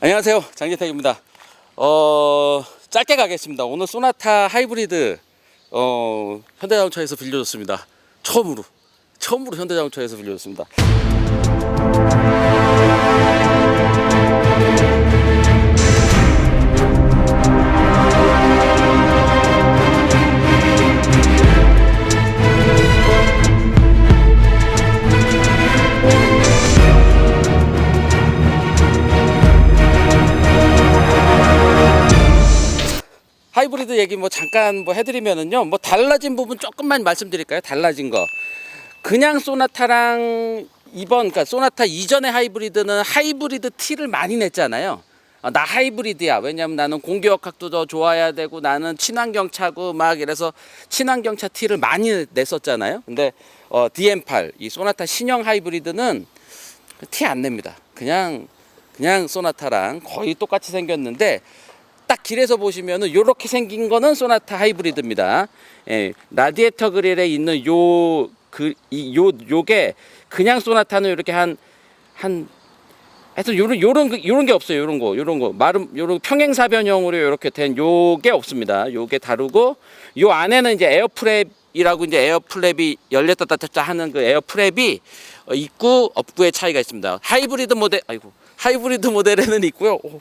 안녕하세요. 장재택입니다. 어, 짧게 가겠습니다. 오늘 소나타 하이브리드 어, 현대자동차에서 빌려줬습니다. 처음으로 처음으로 현대자동차에서 빌려줬습니다. 하이브리드 얘기 뭐 잠깐 뭐 해드리면은요. 뭐 달라진 부분 조금만 말씀드릴까요? 달라진 거. 그냥 소나타랑 이번 그러니까 소나타 이전의 하이브리드는 하이브리드 T를 많이 냈잖아요. 아, 나 하이브리드야. 왜냐면 나는 공기역학도 더 좋아야 되고 나는 친환경 차고 막 이래서 친환경 차 T를 많이 냈었잖아요. 근데 어, DM8 이 소나타 신형 하이브리드는 T 안 냅니다. 그냥 그냥 소나타랑 거의 똑같이 생겼는데 딱 길에서 보시면은 요렇게 생긴 거는 소나타 하이브리드입니다. 예, 라디에이터 그릴에 있는 요 그 이 요 요게 그냥 소나타는 이렇게 한 한 하여튼 요런 요런 그- 요런 게 없어요. 요런 거. 요런 거. 마름 요런 평행사변형으로 이렇게 된 요게 없습니다. 요게 다르고 요 안에는 이제 에어프랩 이라고 이제 에어플랩이 열렸다 닫혔다 하는 그 에어프랩이 어, 입구 업구의 차이가 있습니다. 하이브리드 모델 아이고 하이브리드 모델에는 있고요. 오,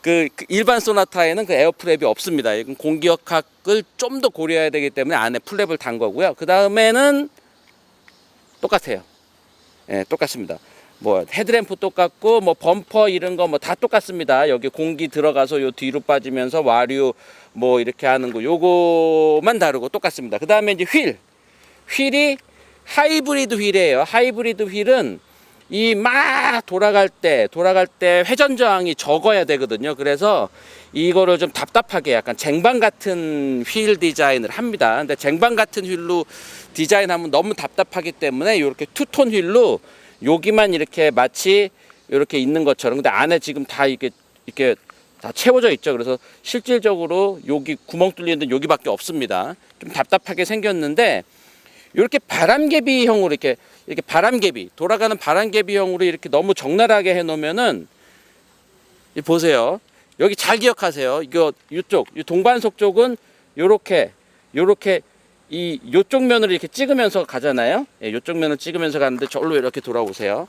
그, 그 일반 소나타에는 그 에어프랩이 없습니다. 이건 공기역학을 좀 더 고려해야 되기 때문에 안에 플랩을 단 거고요. 그 다음에는 똑같아요. 예, 똑같습니다. 뭐 헤드램프 똑같고 뭐 범퍼 이런 거 뭐 다 똑같습니다. 여기 공기 들어가서 요 뒤로 빠지면서 와류 뭐 이렇게 하는 거 요거만 다르고 똑같습니다. 그 다음에 이제 휠 휠이 하이브리드 휠이에요. 하이브리드 휠은 이 막 돌아갈 때 돌아갈 때 회전 저항이 적어야 되거든요. 그래서 이거를 좀 답답하게 약간 쟁반 같은 휠 디자인을 합니다. 근데 쟁반 같은 휠로 디자인하면 너무 답답하기 때문에 이렇게 투톤 휠로 여기만 이렇게 마치 이렇게 있는 것처럼 근데 안에 지금 다 이게 이렇게 다 채워져 있죠. 그래서 실질적으로 여기 구멍 뚫리는 데 여기밖에 없습니다. 좀 답답하게 생겼는데 이렇게 바람개비형으로 이렇게 이렇게 바람개비 돌아가는 바람개비형으로 이렇게 너무 적나라하게 해놓으면은 이 보세요. 여기 잘 기억하세요. 이거 이쪽 이 동반석 쪽은 요렇게 요렇게 이 요쪽 면을 이렇게 찍으면서 가잖아요. 예, 요쪽 면을 찍으면서 가는데 절로 이렇게 돌아오세요.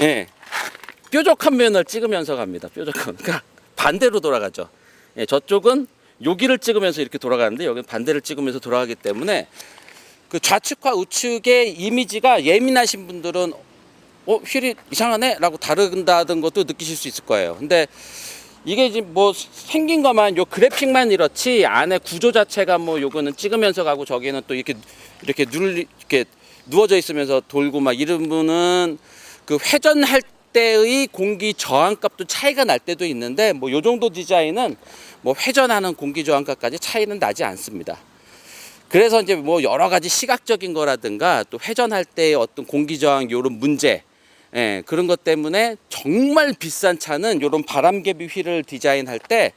예. 뾰족한 면을 찍으면서 갑니다. 뾰족한. 그러니까 반대로 돌아가죠. 예, 저쪽은 여기를 찍으면서 이렇게 돌아가는데 여기는 반대를 찍으면서 돌아가기 때문에 그 좌측과 우측의 이미지가 예민하신 분들은 어 휠이 이상하네라고 다른다는 것도 느끼실 수 있을 거예요. 근데 이게 지금 뭐 생긴 것만 요 그래픽만 이렇지 안에 구조 자체가 뭐 요거는 찍으면서 가고 저기는 또 이렇게 이렇게 눌 이렇게 누워져 있으면서 돌고 막 이런 분은 그 회전할 때의 공기 저항값도 차이가 날 때도 있는데 뭐 요 정도 디자인은 뭐 회전하는 공기 저항값까지 차이는 나지 않습니다. 그래서 이제 뭐 여러 가지 시각적인 거라든가 또 회전할 때의 어떤 공기 저항 요런 문제 예, 그런 것 때문에 정말 비싼 차는 요런 바람개비 휠을 디자인할 때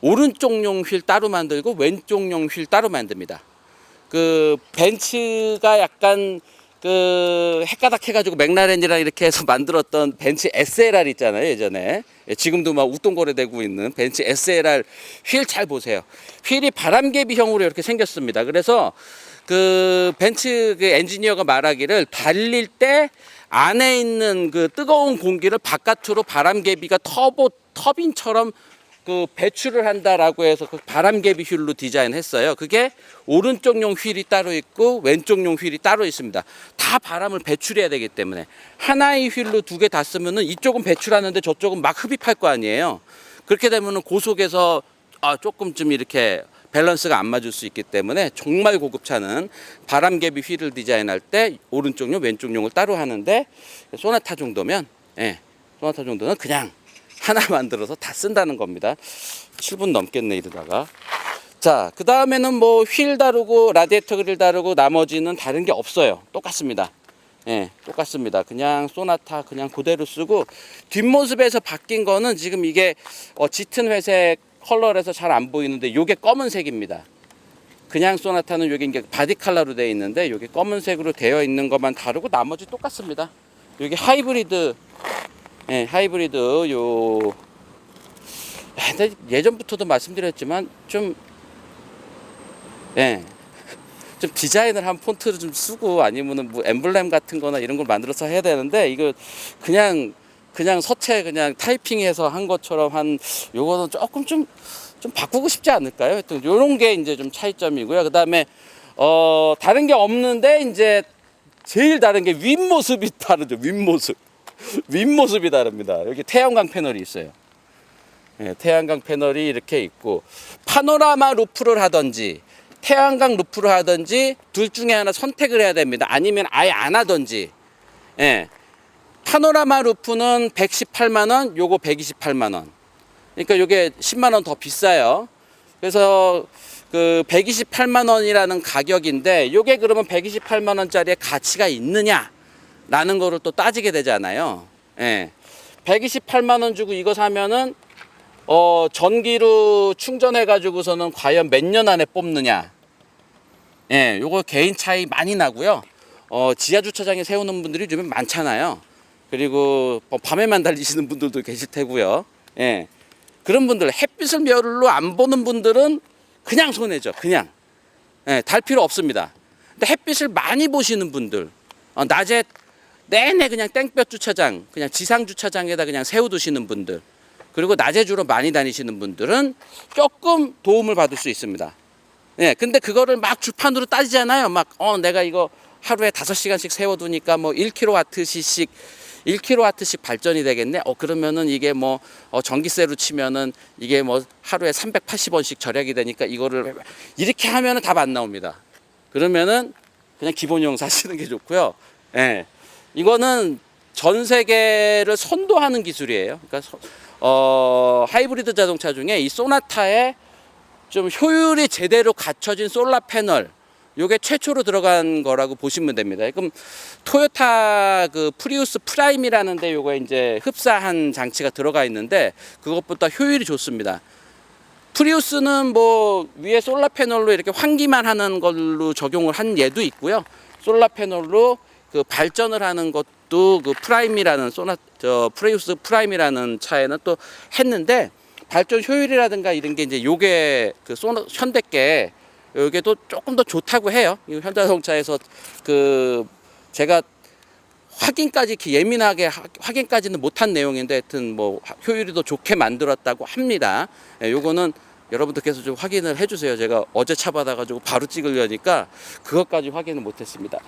오른쪽용 휠 따로 만들고 왼쪽용 휠 따로 만듭니다. 그 벤츠가 약간 그 헷가닥 해가지고 맥라렌이랑 이렇게 해서 만들었던 벤츠 SLR 있잖아요 예전에. 예, 지금도 막 웃동거래되고 있는 벤츠 SLR 휠 잘 보세요. 휠이 바람개비형으로 이렇게 생겼습니다. 그래서 그 벤츠 그 엔지니어가 말하기를 달릴 때 안에 있는 그 뜨거운 공기를 바깥으로 바람개비가 터보 터빈처럼 그 배출을 한다라고 해서 그 바람개비 휠로 디자인했어요. 그게 오른쪽용 휠이 따로 있고 왼쪽용 휠이 따로 있습니다. 다 바람을 배출해야 되기 때문에 하나의 휠로 두 개 다 쓰면은 이쪽은 배출하는데 저쪽은 막 흡입할 거 아니에요. 그렇게 되면은 고속에서 아 조금쯤 이렇게 밸런스가 안 맞을 수 있기 때문에 정말 고급차는 바람개비 휠을 디자인할 때 오른쪽용 왼쪽용을 따로 하는데 소나타 정도면 예 소나타 정도는 그냥 하나 만들어서 다 쓴다는 겁니다. 7분 넘겠네 이러다가. 자, 그 다음에는 뭐 휠 다르고 라디에이터 그릴 다르고 나머지는 다른 게 없어요. 똑같습니다. 예, 똑같습니다. 그냥 소나타 그냥 그대로 쓰고 뒷모습에서 바뀐 거는 지금 이게 어, 짙은 회색 컬러라서 잘 안 보이는데 요게 검은색입니다. 그냥 소나타는 여기 이제 바디 컬러로 되어 있는데 여기 검은색으로 되어 있는 것만 다르고 나머지 똑같습니다. 여기 하이브리드 예, 하이브리드 요 아, 예전부터도 말씀드렸지만 좀 예. 좀 디자인을 한 폰트를 좀 쓰고 아니면은 뭐 엠블렘 같은 거나 이런 걸 만들어서 해야 되는데 이거 그냥 그냥 서체 그냥 타이핑해서 한 것처럼 한 요거는 조금 좀좀 바꾸고 싶지 않을까요? 하여튼 요런 게 이제 좀 차이점이고요. 그다음에 어 다른 게 없는데 이제 제일 다른 게 윗모습이 다르죠. 윗모습. 윗모습이 다릅니다. 여기 태양광 패널이 있어요. 예, 태양광 패널이 이렇게 있고 파노라마 루프를 하든지 태양광 루프를 하든지 둘 중에 하나 선택을 해야 됩니다. 아니면 아예 안 하든지. 예. 파노라마 루프는 118만 원, 요거 128만 원. 그러니까 요게 10만 원 더 비싸요. 그래서 그 128만 원이라는 가격인데 요게 그러면 128만 원짜리의 가치가 있느냐 라는 거를 또 따지게 되잖아요. 예. 128만 원 주고 이거 사면은 어 전기로 충전해 가지고서는 과연 몇 년 안에 뽑느냐. 예, 요거 개인 차이 많이 나고요. 어 지하 주차장에 세우는 분들이 요즘 많잖아요. 그리고 뭐 밤에만 달리시는 분들도 계실 테고요. 예. 그런 분들 햇빛을 별로 안 보는 분들은 그냥 손해죠. 그냥. 예, 달 필요 없습니다. 근데 햇빛을 많이 보시는 분들 어, 낮에 내내 그냥 땡볕 주차장, 그냥 지상 주차장에다 그냥 세워두시는 분들, 그리고 낮에 주로 많이 다니시는 분들은 조금 도움을 받을 수 있습니다. 예, 근데 그거를 막 주판으로 따지잖아요. 막, 어, 내가 이거 하루에 다섯 시간씩 세워두니까 뭐 1kWh씩 1kWh씩 발전이 되겠네. 어 그러면은 이게 뭐 어, 전기세로 치면은 이게 뭐 하루에 380원씩 절약이 되니까 이거를 이렇게 하면은 답 안 나옵니다. 그러면은 그냥 기본용 사시는 게 좋고요. 예. 이거는 전 세계를 선도하는 기술이에요. 그러니까 서- 어, 하이브리드 자동차 중에 이 소나타에 좀 효율이 제대로 갖춰진 솔라 패널 요게 최초로 들어간 거라고 보시면 됩니다. 그럼 토요타 그 프리우스 프라임이라는데 요거 이제 흡사한 장치가 들어가 있는데 그것보다 효율이 좋습니다. 프리우스는 뭐 위에 솔라 패널로 이렇게 환기만 하는 걸로 적용을 한 예도 있고요. 솔라 패널로 그 발전을 하는 것도 그 프라임이라는 소나 저 프리우스 프라임이라는 차에는 또 했는데 발전 효율이라든가 이런 게 이제 요게 그 소나 현대께 요게 또 조금 더 좋다고 해요. 이 현대자동차에서 그 제가 확인까지 이렇게 예민하게 하- 확인까지는 못한 내용인데 하여튼 뭐 하- 효율이 더 좋게 만들었다고 합니다. 예, 요거는 여러분들께서 좀 확인을 해주세요. 제가 어제 차 받아가지고 바로 찍으려니까 그것까지 확인을 못했습니다.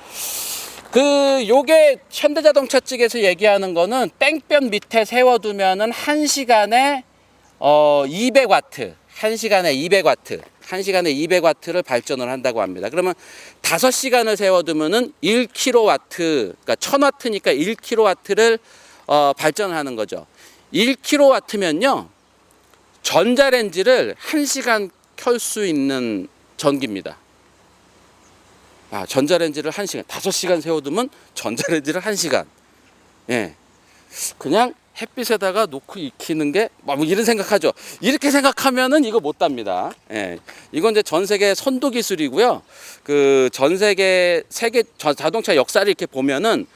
그 요게 현대자동차 측에서 얘기하는 거는 땡볕 밑에 세워두면은 한 시간에 어 200와트, 한 시간에 200와트, 한 시간에 200와트를 발전을 한다고 합니다. 그러면 5시간을 세워두면은 1kW, 그러니까 1000와트니까 1kW를 어, 발전을 하는 거죠. 1kW면요. 전자레인지를 1시간 켤 수 있는 전기입니다. 아, 전자레인지를 1시간, 5시간 세워두면 전자레인지를 1시간. 예. 그냥 햇빛에다가 놓고 익히는 게 뭐 이런 생각하죠. 이렇게 생각하면은 이거 못 답니다. 예. 이건 이제 전 세계 선도 기술이고요. 그 전 세계 세계 자- 자동차 역사를 이렇게 보면은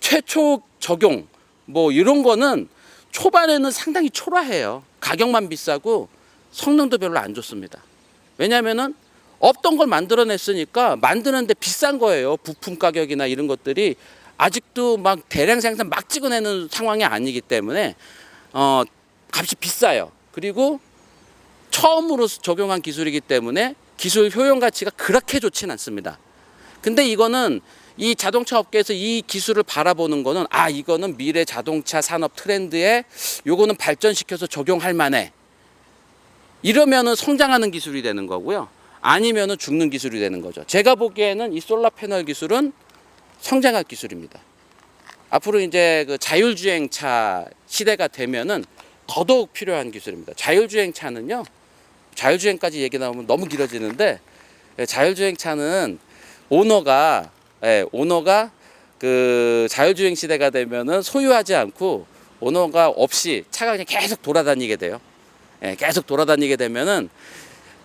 최초 적용 뭐 이런 거는 초반에는 상당히 초라해요. 가격만 비싸고 성능도 별로 안 좋습니다. 왜냐면은 없던 걸 만들어냈으니까 만드는데 비싼 거예요. 부품 가격이나 이런 것들이 아직도 막 대량 생산 막 찍어내는 상황이 아니기 때문에 어 값이 비싸요. 그리고 처음으로 적용한 기술이기 때문에 기술 효용 가치가 그렇게 좋진 않습니다. 근데 이거는 이 자동차 업계에서 이 기술을 바라보는 거는 아 이거는 미래 자동차 산업 트렌드에 요거는 발전시켜서 적용할 만해. 이러면은 성장하는 기술이 되는 거고요. 아니면은 죽는 기술이 되는 거죠. 제가 보기에는 이 솔라 패널 기술은 성장할 기술입니다. 앞으로 이제 그 자율주행차 시대가 되면은 더더욱 필요한 기술입니다. 자율주행차는요, 자율주행까지 얘기 나오면 너무 길어지는데 예, 자율주행차는 오너가 예, 오너가 그 자율주행 시대가 되면은 소유하지 않고 오너가 없이 차가 그냥 계속 돌아다니게 돼요. 예, 계속 돌아다니게 되면은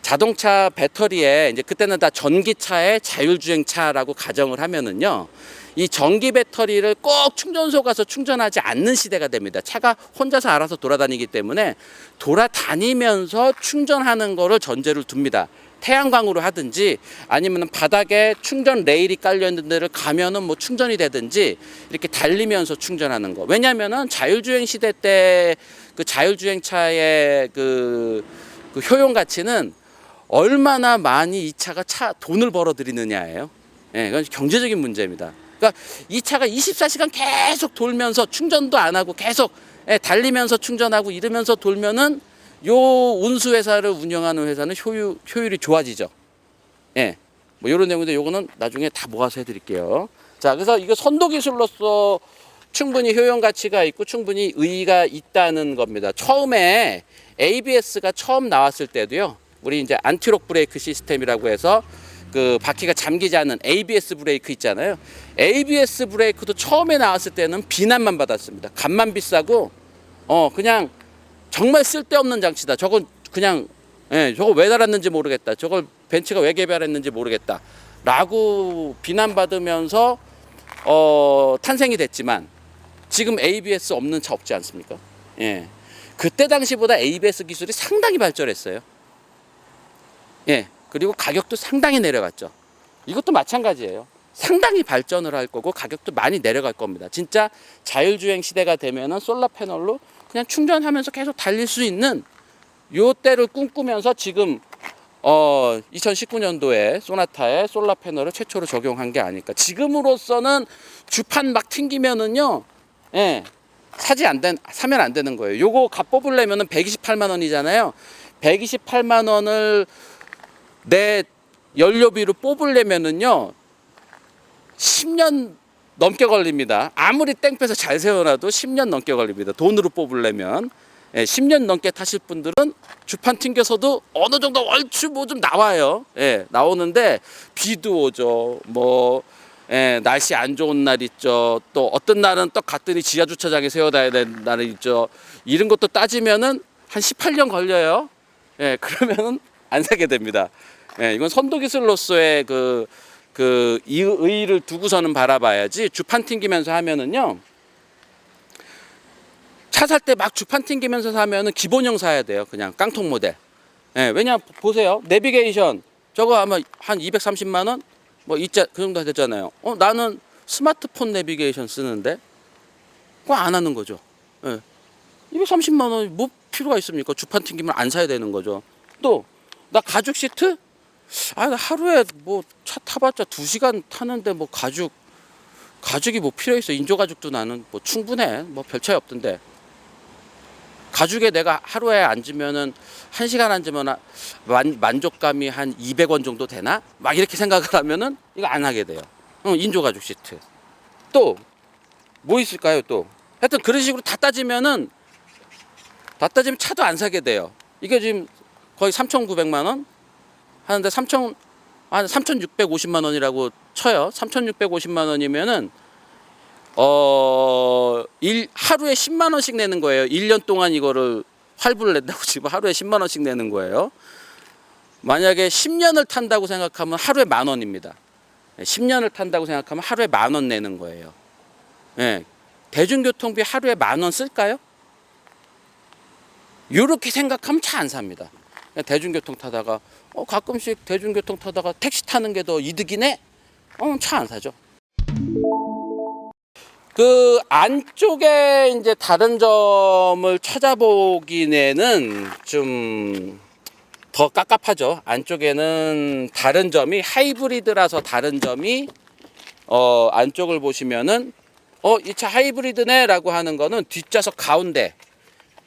자동차 배터리에 이제 그때는 다 전기차의 자율주행차라고 가정을 하면은요 이 전기 배터리를 꼭 충전소 가서 충전하지 않는 시대가 됩니다. 차가 혼자서 알아서 돌아다니기 때문에 돌아다니면서 충전하는 거를 전제를 둡니다. 태양광으로 하든지 아니면 바닥에 충전 레일이 깔려 있는 데를 가면은 뭐 충전이 되든지 이렇게 달리면서 충전하는 거. 왜냐면은 자율주행 시대 때 그 자율주행차의 그, 그 효용 가치는 얼마나 많이 이 차가 차 돈을 벌어 들이느냐예요. 예, 이건 경제적인 문제입니다. 그러니까 이 차가 24시간 계속 돌면서 충전도 안 하고 계속 예, 달리면서 충전하고 이러면서 돌면은 요 운수 회사를 운영하는 회사는 효율 효율이 좋아지죠. 예. 뭐 이런 내용인데 요거는 나중에 다 모아서 해드릴게요. 자, 그래서 이거 선도 기술로서 충분히 효용 가치가 있고 충분히 의의가 있다는 겁니다. 처음에 ABS가 처음 나왔을 때도요. 우리 이제 안티록 브레이크 시스템이라고 해서 그 바퀴가 잠기지 않는 ABS 브레이크 있잖아요. ABS 브레이크도 처음에 나왔을 때는 비난만 받았습니다. 값만 비싸고 어 그냥 정말 쓸데없는 장치다. 저건 그냥 예, 저거 왜 달았는지 모르겠다. 저걸 벤츠가 왜 개발했는지 모르겠다. 라고 비난받으면서 어, 탄생이 됐지만 지금 ABS 없는 차 없지 않습니까? 예. 그때 당시보다 ABS 기술이 상당히 발전했어요. 예. 그리고 가격도 상당히 내려갔죠. 이것도 마찬가지예요. 상당히 발전을 할 거고 가격도 많이 내려갈 겁니다. 진짜 자율주행 시대가 되면은 솔라 패널로 그냥 충전하면서 계속 달릴 수 있는 요 때를 꿈꾸면서 지금 어 2019년도에 소나타에 솔라 패널을 최초로 적용한 게 아닐까. 지금으로서는 주판 막 튕기면은요. 예. 사지 안 된, 사면 안 되는 거예요. 요거 값 뽑으려면은 128만 원이잖아요. 128만 원을 내 연료비로 뽑으려면은요. 10년 넘게 걸립니다. 아무리 땡볕에 잘 세워놔도 10년 넘게 걸립니다. 돈으로 뽑으려면. 예, 10년 넘게 타실 분들은 주판 튕겨서도 어느 정도 얼추 뭐 좀 나와요. 예, 나오는데 비도 오죠. 뭐 예, 날씨 안 좋은 날 있죠. 또 어떤 날은 또 갔더니 지하 주차장에 세워놔야 되는 날이 있죠. 이런 것도 따지면은 한 18년 걸려요. 예, 그러면은 안 사게 됩니다. 예, 이건 선도 기술로서의 그, 그, 이 의의를 두고서는 바라봐야지 주판 튕기면서 하면은요. 차 살 때 막 주판 튕기면서 사면은 기본형 사야 돼요. 그냥 깡통 모델. 예, 왜냐, 보세요. 내비게이션. 저거 아마 한 230만 원? 뭐, 이자, 그 정도 됐잖아요. 어, 나는 스마트폰 내비게이션 쓰는데? 그거 안 하는 거죠. 예. 230만 원이 뭐 필요가 있습니까? 주판 튕기면 안 사야 되는 거죠. 또, 나 가죽 시트? 아, 나 하루에 뭐 차 타봤자 두 시간 타는데 뭐 가죽 가죽이 뭐 필요 있어? 인조 가죽도 나는 뭐 충분해. 뭐 별 차이 없던데. 가죽에 내가 하루에 앉으면은 한 시간 앉으면 한 만, 만족감이 한 200원 정도 되나? 막 이렇게 생각을 하면은 이거 안 하게 돼요. 응, 인조 가죽 시트. 또 뭐 있을까요? 또 하여튼 그런 식으로 다 따지면은 다 따지면 차도 안 사게 돼요. 이게 지금 거의 3,900만 원 하는데 3,000, 한 3,650만 원이라고 쳐요. 3,650만 원이면은 어, 일, 하루에 10만 원씩 내는 거예요. 1년 동안 이거를 활부를 낸다고 지금 하루에 10만 원씩 내는 거예요. 만약에 10년을 탄다고 생각하면 하루에 만 원입니다. 10년을 탄다고 생각하면 하루에 만 원 내는 거예요. 예. 대중교통비 하루에 만 원 쓸까요? 이렇게 생각하면 차 안 삽니다. 대중교통 타다가 어, 가끔씩 대중교통 타다가 택시 타는 게 더 이득이네? 어, 차 안 사죠. 그 안쪽에 이제 다른 점을 찾아보기에는 좀 더 깝깝하죠. 안쪽에는 다른 점이 하이브리드라서 다른 점이 어 안쪽을 보시면은 어 이 차 하이브리드네라고 하는 거는 뒷좌석 가운데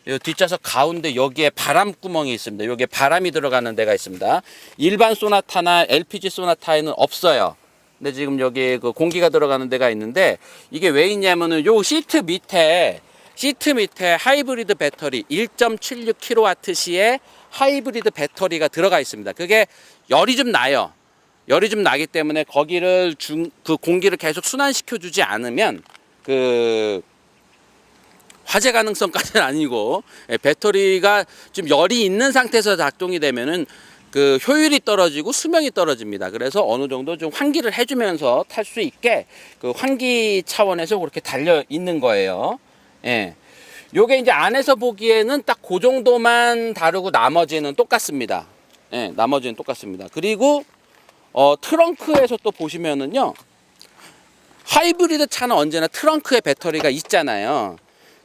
이 뒷좌석 가운데 여기에 바람 구멍이 있습니다. 여기에 바람이 들어가는 데가 있습니다. 일반 소나타나 LPG 소나타에는 없어요. 근데 지금 여기 그 공기가 들어가는 데가 있는데 이게 왜 있냐면은 요 시트 밑에 시트 밑에 하이브리드 배터리 1.76kWh의 하이브리드 배터리가 들어가 있습니다. 그게 열이 좀 나요. 열이 좀 나기 때문에 거기를 중, 그 공기를 계속 순환시켜 주지 않으면 그 화재 가능성까지는 아니고 예, 배터리가 좀 열이 있는 상태에서 작동이 되면은 그 효율이 떨어지고 수명이 떨어집니다. 그래서 어느 정도 좀 환기를 해주면서 탈 수 있게 그 환기 차원에서 그렇게 달려 있는 거예요. 예. 요게 이제 안에서 보기에는 딱 그 정도만 다르고 나머지는 똑같습니다. 예, 나머지는 똑같습니다. 그리고 어, 트렁크에서 또 보시면은요. 하이브리드 차는 언제나 트렁크에 배터리가 있잖아요.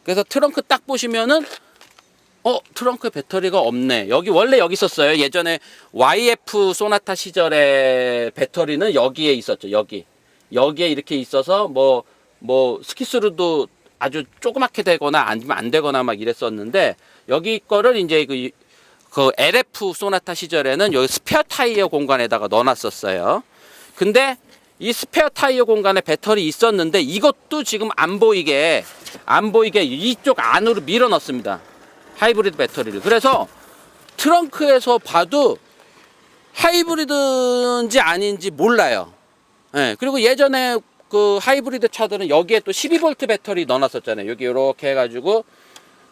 그래서 트렁크 딱 보시면은 어 트렁크에 배터리가 없네. 여기 원래 여기 있었어요. 예전에 YF 소나타 시절에 배터리는 여기에 있었죠. 여기 여기에 이렇게 있어서 뭐뭐 스키스루도 아주 조그맣게 되거나 아니면 안 되거나 막 이랬었는데 여기 거를 이제 그, 그 LF 소나타 시절에는 여기 스페어 타이어 공간에다가 넣어놨었어요. 근데 이 스페어 타이어 공간에 배터리 있었는데 이것도 지금 안 보이게 안 보이게 이쪽 안으로 밀어 넣습니다. 하이브리드 배터리를. 그래서 트렁크에서 봐도 하이브리드인지 아닌지 몰라요. 예. 그리고 예전에 그 하이브리드 차들은 여기에 또 12V 배터리 넣어놨었잖아요. 여기 이렇게 해가지고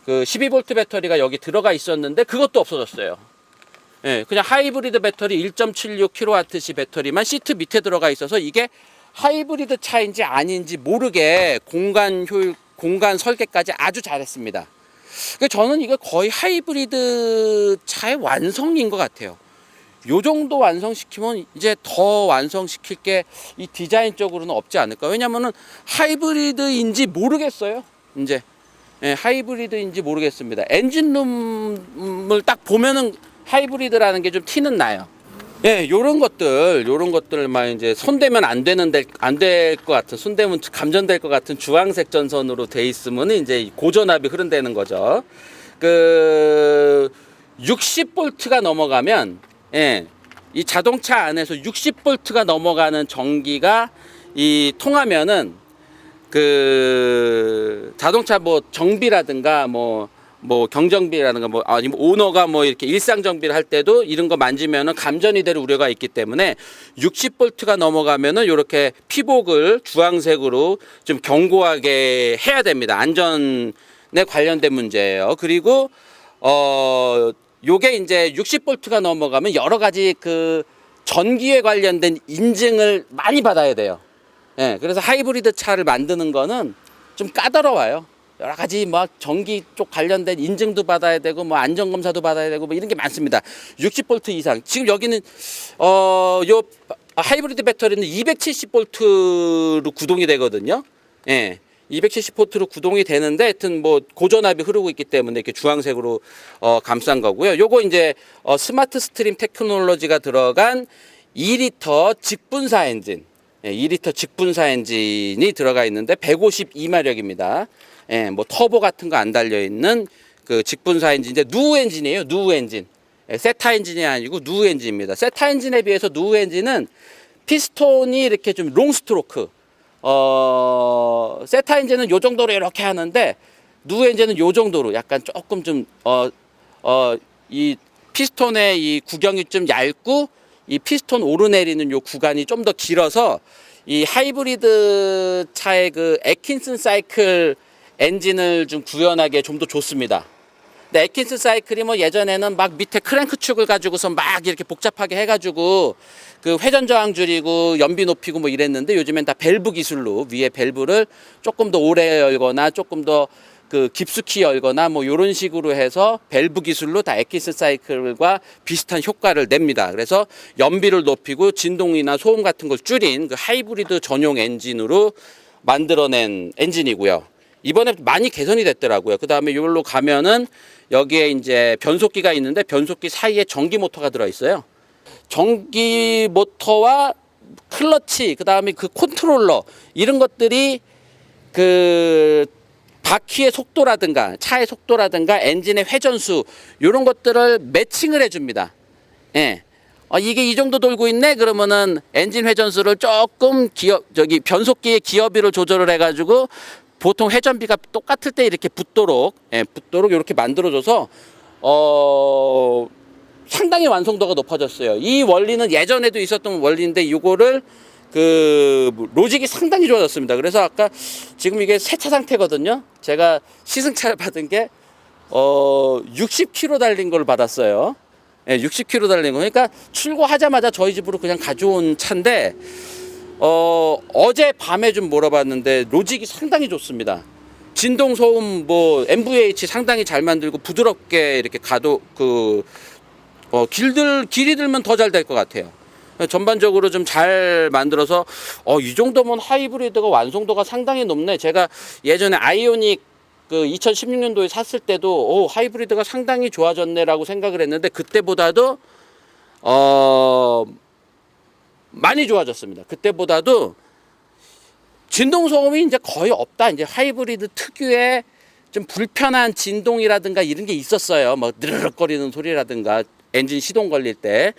그 12V 배터리가 여기 들어가 있었는데 그것도 없어졌어요. 예, 그냥 하이브리드 배터리 1.76kWh 배터리만 시트 밑에 들어가 있어서 이게 하이브리드 차인지 아닌지 모르게 공간 효율, 공간 설계까지 아주 잘했습니다. 그 저는 이거 거의 하이브리드 차의 완성인 것 같아요. 요 정도 완성시키면 이제 더 완성시킬 게 이 디자인적으로는 없지 않을까. 왜냐면은 하이브리드인지 모르겠어요. 이제 예, 하이브리드인지 모르겠습니다. 엔진룸을 딱 보면은 하이브리드라는 게 좀 티는 나요. 예, 요런 것들, 요런 것들만 이제 손대면 안 되는데 안 될 것 같은, 손대면 감전될 것 같은 주황색 전선으로 돼 있으면 이제 고전압이 흐른다는 거죠. 그 60볼트가 넘어가면 예, 이 자동차 안에서 60볼트가 넘어가는 전기가 이 통하면은 그 자동차 뭐 정비라든가 뭐 뭐 경정비라든가 뭐 아니면 오너가 뭐 이렇게 일상 정비를 할 때도 이런 거 만지면은 감전이 될 우려가 있기 때문에 60볼트가 넘어가면은 이렇게 피복을 주황색으로 좀 견고하게 해야 됩니다. 안전에 관련된 문제예요. 그리고 어 요게 이제 60볼트가 넘어가면 여러 가지 그 전기에 관련된 인증을 많이 받아야 돼요. 예, 그래서 하이브리드 차를 만드는 거는 좀 까다로워요. 여러 가지 뭐 전기 쪽 관련된 인증도 받아야 되고 뭐 안전 검사도 받아야 되고 뭐 이런 게 많습니다. 60볼트 이상. 지금 여기는 어요 하이브리드 배터리는 270볼트로 구동이 되거든요. 예. 270볼트로 구동이 되는데 하여튼 뭐 고전압이 흐르고 있기 때문에 이렇게 주황색으로 어 감싼 거고요. 요거 이제 어 스마트 스트림 테크놀로지가 들어간 2리터 직분사 엔진. 예, 2리터 직분사 엔진이 들어가 있는데 152마력입니다. 예, 뭐 터보 같은 거 안 달려 있는 그 직분사 엔진인데 누 엔진이에요. 누 엔진. 예, 세타 엔진이 아니고 누 엔진입니다. 세타 엔진에 비해서 누 엔진은 피스톤이 이렇게 좀 롱 스트로크. 어, 세타 엔진은 요 정도로 이렇게 하는데 누 엔진은 요 정도로 약간 조금 좀 어 어 이 피스톤의 이 구경이 좀 얇고 이 피스톤 오르내리는 요 구간이 좀 더 길어서 이 하이브리드 차의 그 에킨슨 사이클 엔진을 좀 구현하기에 좀 더 좋습니다. 근데 에킨슨 사이클이 뭐 예전에는 막 밑에 크랭크 축을 가지고서 막 이렇게 복잡하게 해가지고 그 회전 저항 줄이고 연비 높이고 뭐 이랬는데 요즘엔 다 밸브 기술로 위에 밸브를 조금 더 오래 열거나 조금 더 그 깊숙이 열거나 뭐 이런 식으로 해서 밸브 기술로 다 에키스 사이클과 비슷한 효과를 냅니다. 그래서 연비를 높이고 진동이나 소음 같은 걸 줄인 그 하이브리드 전용 엔진으로 만들어낸 엔진이고요. 이번에 많이 개선이 됐더라고요. 그 다음에 이걸로 가면은 여기에 이제 변속기가 있는데 변속기 사이에 전기 모터가 들어 있어요. 전기 모터와 클러치, 그 다음에 그 컨트롤러 이런 것들이 그 바퀴의 속도라든가 차의 속도라든가 엔진의 회전수 이런 것들을 매칭을 해줍니다. 예. 어, 이게 이 정도 돌고 있네 그러면은 엔진 회전수를 조금 기어 저기 변속기의 기어비를 조절을 해가지고 보통 회전비가 똑같을 때 이렇게 붙도록 예, 붙도록 이렇게 만들어줘서 어 상당히 완성도가 높아졌어요. 이 원리는 예전에도 있었던 원리인데 이거를 그 로직이 상당히 좋아졌습니다. 그래서 아까 지금 이게 세차 상태거든요. 제가 시승차를 받은 게 어 60km 달린 걸 받았어요. 예, 60km 달리는 거. 그러니까 출고하자마자 저희 집으로 그냥 가져온 차인데 어, 어제 밤에 좀 몰아봤는데 로직이 상당히 좋습니다. 진동 소음 뭐 MVH 상당히 잘 만들고 부드럽게 이렇게 가도 그 어, 길들 길이 들면 더 잘 될 것 같아요. 전반적으로 좀 잘 만들어서 어, 이 정도면 하이브리드가 완성도가 상당히 높네. 제가 예전에 아이오닉 그 2016년도에 샀을 때도 오, 하이브리드가 상당히 좋아졌네라고 생각을 했는데 그때보다도 어 많이 좋아졌습니다. 그때보다도 진동 소음이 이제 거의 없다. 이제 하이브리드 특유의 좀 불편한 진동이라든가 이런 게 있었어요. 뭐 느르륵거리는 소리라든가 엔진 시동 걸릴 때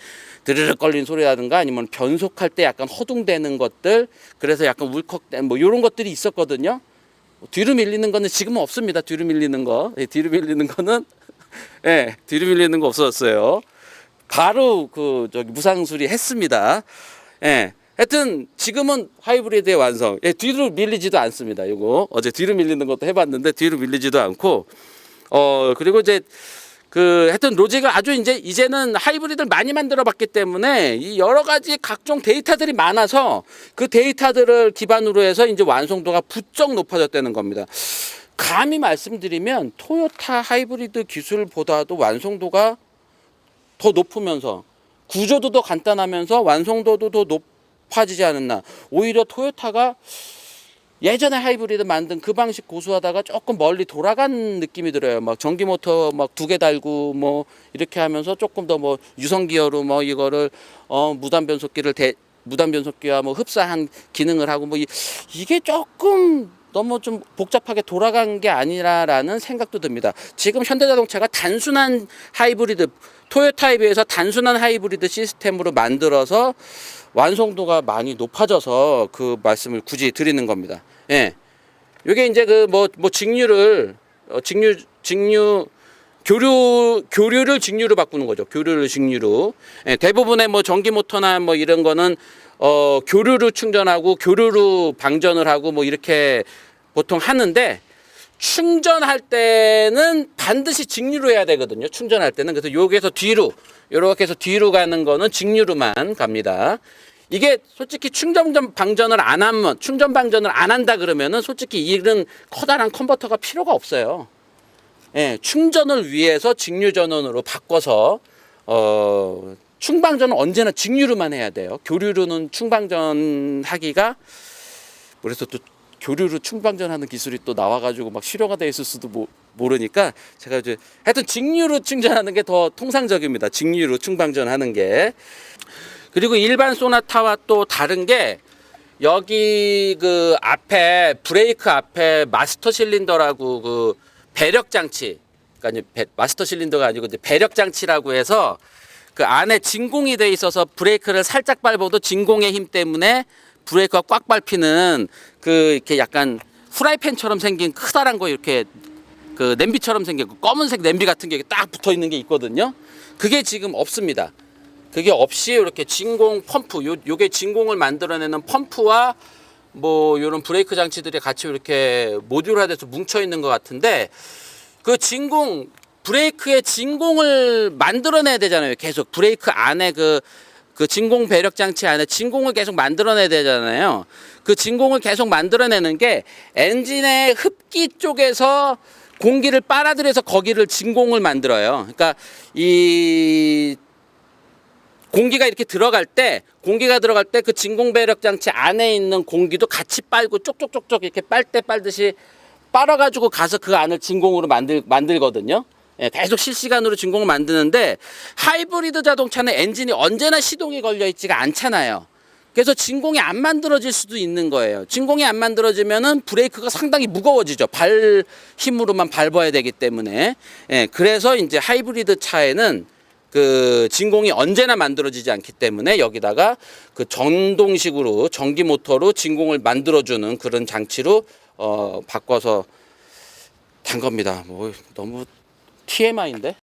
드르륵거리는 소리라든가 아니면 변속할 때 약간 허둥대는 것들 그래서 약간 울컥된 뭐 이런 것들이 있었거든요. 뒤로 밀리는 거는 지금은 없습니다. 뒤로 밀리는 거. 예, 뒤로 밀리는 거는 예, 뒤로 밀리는 거 없어졌어요. 바로 그 저기 무상 수리 했습니다. 예. 하여튼 지금은 하이브리드의 완성. 예, 뒤로 밀리지도 않습니다. 이거 어제 뒤로 밀리는 것도 해봤는데 뒤로 밀리지도 않고 어 그리고 이제 그 하여튼 로직을 아주 이제 이제는 하이브리드를 많이 만들어 봤기 때문에 이 여러 가지 각종 데이터들이 많아서 그 데이터들을 기반으로 해서 이제 완성도가 부쩍 높아졌다는 겁니다. 감히 말씀드리면 토요타 하이브리드 기술보다도 완성도가 더 높으면서 구조도 더 간단하면서 완성도도 더 높아지지 않았나. 오히려 토요타가 예전에 하이브리드 만든 그 방식 고수하다가 조금 멀리 돌아간 느낌이 들어요. 막 전기 모터 막 두 개 달고 뭐 이렇게 하면서 조금 더 뭐 유성 기어로 뭐 이거를 어 무단 변속기를 대 무단 변속기와 뭐 흡사한 기능을 하고 뭐 이, 이게 조금 너무 좀 복잡하게 돌아간 게 아니라라는 생각도 듭니다. 지금 현대자동차가 단순한 하이브리드 토요타에 비해서 단순한 하이브리드 시스템으로 만들어서 완성도가 많이 높아져서 그 말씀을 굳이 드리는 겁니다. 예. 요게 이제 그 뭐 뭐 직류를 어, 직류 직류 교류 교류를 직류로 바꾸는 거죠. 교류를 직류로. 예, 대부분의 뭐 전기 모터나 뭐 이런 거는 어 교류로 충전하고 교류로 방전을 하고 뭐 이렇게 보통 하는데 충전할 때는 반드시 직류로 해야 되거든요. 충전할 때는 그래서 여기에서 뒤로 이렇게 해서 뒤로 가는 거는 직류로만 갑니다. 이게 솔직히 충전 방전을 안 하면 충전 방전을 안 한다 그러면은 솔직히 이런 커다란 컨버터가 필요가 없어요. 예, 충전을 위해서 직류 전원으로 바꿔서 어 충방전은 언제나 직류로만 해야 돼요. 교류로는 충방전 하기가 그래서 또 교류로 충방전하는 기술이 또 나와가지고 막 실효가 돼 있을 수도 모, 모르니까 제가 이제 하여튼 직류로 충전하는 게 더 통상적입니다. 직류로 충방전하는 게 그리고 일반 소나타와 또 다른 게 여기 그 앞에 브레이크 앞에 마스터 실린더라고 그 배력 장치 그러니까 배- 마스터 실린더가 아니고 이제 배력 장치라고 해서 그 안에 진공이 돼 있어서 브레이크를 살짝 밟아도 진공의 힘 때문에 브레이크가 꽉 밟히는 그 이렇게 약간 후라이팬처럼 생긴 크다란 거 이렇게 그 냄비처럼 생긴 그 검은색 냄비 같은 게 딱 붙어 있는 게 있거든요. 그게 지금 없습니다. 그게 없이 이렇게 진공 펌프 요 요게 진공을 만들어내는 펌프와 뭐 요런 브레이크 장치들이 같이 이렇게 모듈화돼서 뭉쳐 있는 것 같은데 그 진공 브레이크의 진공을 만들어내야 되잖아요. 계속 브레이크 안에 그, 그 진공 배력 장치 안에 진공을 계속 만들어내야 되잖아요. 그 진공을 계속 만들어내는 게 엔진의 흡기 쪽에서 공기를 빨아들여서 거기를 진공을 만들어요. 그러니까 이 공기가 이렇게 들어갈 때 공기가 들어갈 때 그 진공 배력 장치 안에 있는 공기도 같이 빨고 쪽쪽쪽쪽 이렇게 빨대 빨듯이 빨아가지고 가서 그 안을 진공으로 만들 만들거든요. 예, 계속 실시간으로 진공을 만드는데 하이브리드 자동차는 엔진이 언제나 시동이 걸려 있지가 않잖아요. 그래서 진공이 안 만들어질 수도 있는 거예요. 진공이 안 만들어지면은 브레이크가 상당히 무거워지죠. 발 힘으로만 밟아야 되기 때문에. 예, 그래서 이제 하이브리드 차에는 그 진공이 언제나 만들어지지 않기 때문에 여기다가 그 전동식으로 전기 모터로 진공을 만들어주는 그런 장치로 어 바꿔서 단 겁니다. 뭐 너무 TMI인데.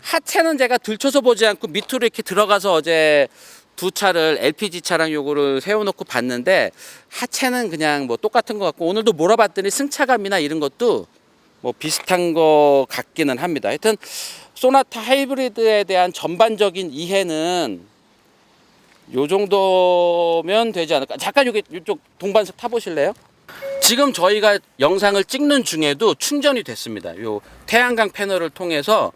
하체는 제가 들춰서 보지 않고 밑으로 이렇게 들어가서 어제 두 차를 LPG 차랑 요거를 세워놓고 봤는데 하체는 그냥 뭐 똑같은 것 같고 오늘도 몰아봤더니 승차감이나 이런 것도 뭐 비슷한 거 같기는 합니다. 하여튼 소나타 하이브리드에 대한 전반적인 이해는 요 정도면 되지 않을까. 잠깐 여기 이쪽 동반석 타보실래요? 지금 저희가 영상을 찍는 중에도 충전이 됐습니다. 요 태양광 패널을 통해서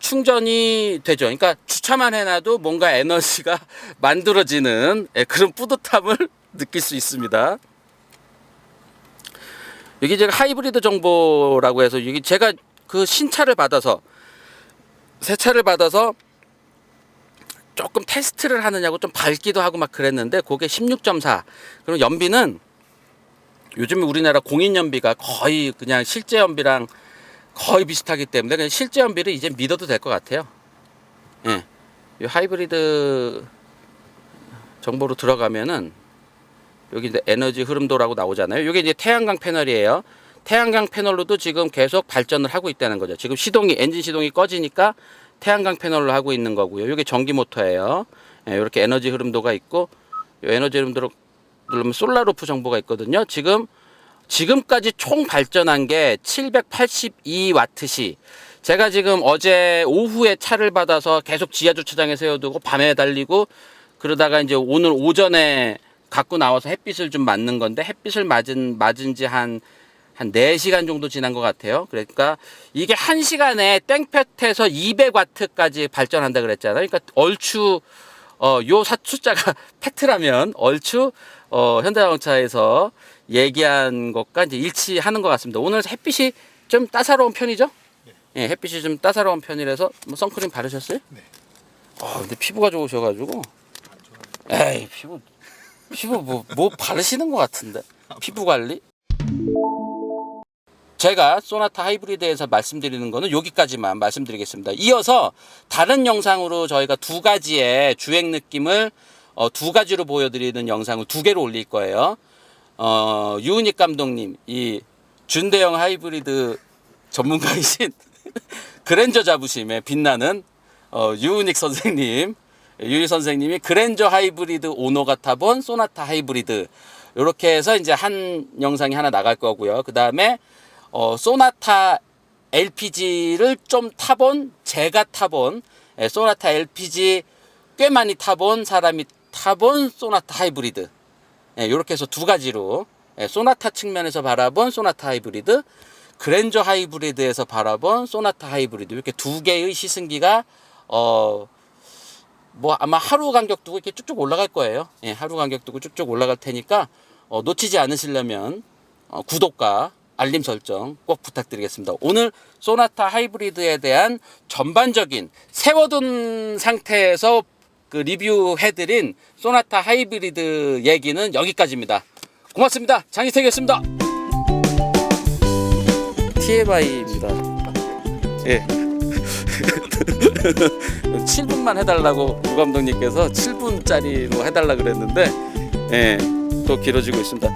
충전이 되죠. 그러니까 주차만 해놔도 뭔가 에너지가 만들어지는 예, 그런 뿌듯함을 느낄 수 있습니다. 여기 제가 하이브리드 정보라고 해서 여기 제가 그 신차를 받아서 새 차를 받아서 조금 테스트를 하느냐고 좀 밝기도 하고 막 그랬는데 그게 16.4. 그럼 연비는 요즘 우리나라 공인 연비가 거의 그냥 실제 연비랑 거의 비슷하기 때문에 그냥 실제 연비를 이제 믿어도 될 것 같아요. 예. 이 하이브리드 정보로 들어가면은 여기 이제 에너지 흐름도라고 나오잖아요. 이게 이제 태양광 패널이에요. 태양광 패널로도 지금 계속 발전을 하고 있다는 거죠. 지금 시동이 엔진 시동이 꺼지니까 태양광 패널로 하고 있는 거고요. 이게 전기 모터예요. 예, 이렇게 에너지 흐름도가 있고 이 에너지 흐름도로 누르면 솔라루프 정보가 있거든요. 지금 지금까지 총 발전한 게 782와트시. 제가 지금 어제 오후에 차를 받아서 계속 지하 주차장에 세워두고 밤에 달리고 그러다가 이제 오늘 오전에 갖고 나와서 햇빛을 좀 맞는 건데 햇빛을 맞은 맞은 지 한 한 4시간 정도 지난 것 같아요. 그러니까 이게 1시간에 땡볕에서 200와트까지 발전한다 그랬잖아요. 그러니까 얼추 어, 요 사- 숫자가 팩트라면 얼추 어, 현대자동차에서 얘기한 것과 이제 일치하는 것 같습니다. 오늘 햇빛이 좀 따사로운 편이죠? 예, 햇빛이 좀 따사로운 편이라서 뭐 선크림 바르셨어요? 네. 아, 근데 피부가 좋으셔가지고. 에이, 피부, 피부 뭐, 뭐 바르시는 것 같은데. 피부 관리? 제가 소나타 하이브리드에서 말씀드리는 거는 여기까지만 말씀드리겠습니다. 이어서 다른 영상으로 저희가 두 가지의 주행 느낌을 어, 두 가지로 보여드리는 영상을 두 개로 올릴 거예요. 어, 유은익 감독님, 이 준대형 하이브리드 전문가이신 그랜저 자부심에 빛나는 어, 유은익 선생님, 유희 선생님이 그랜저 하이브리드 오너가 타본 소나타 하이브리드 이렇게 해서 이제 한 영상이 하나 나갈 거고요. 그 다음에 어, 소나타 LPG를 좀 타본 제가 타본 예, 소나타 LPG 꽤 많이 타본 사람이 타본 소나타 하이브리드 이렇게 해서 두 가지로 예, 소나타 측면에서 바라본 소나타 하이브리드 그랜저 하이브리드에서 바라본 소나타 하이브리드 이렇게 두 개의 시승기가 어 뭐 아마 하루 간격 두고 이렇게 쭉쭉 올라갈 거예요. 예, 하루 간격 두고 쭉쭉 올라갈 테니까 어, 놓치지 않으시려면 어, 구독과 알림 설정 꼭 부탁드리겠습니다. 오늘 소나타 하이브리드에 대한 전반적인 세워둔 상태에서 그 리뷰해드린 소나타 하이브리드 얘기는 여기까지입니다. 고맙습니다. 장희택이었습니다. TMI입니다. 예. 7분만 해달라고 유 감독님께서 7분짜리로 해달라 그랬는데 예, 또 길어지고 있습니다.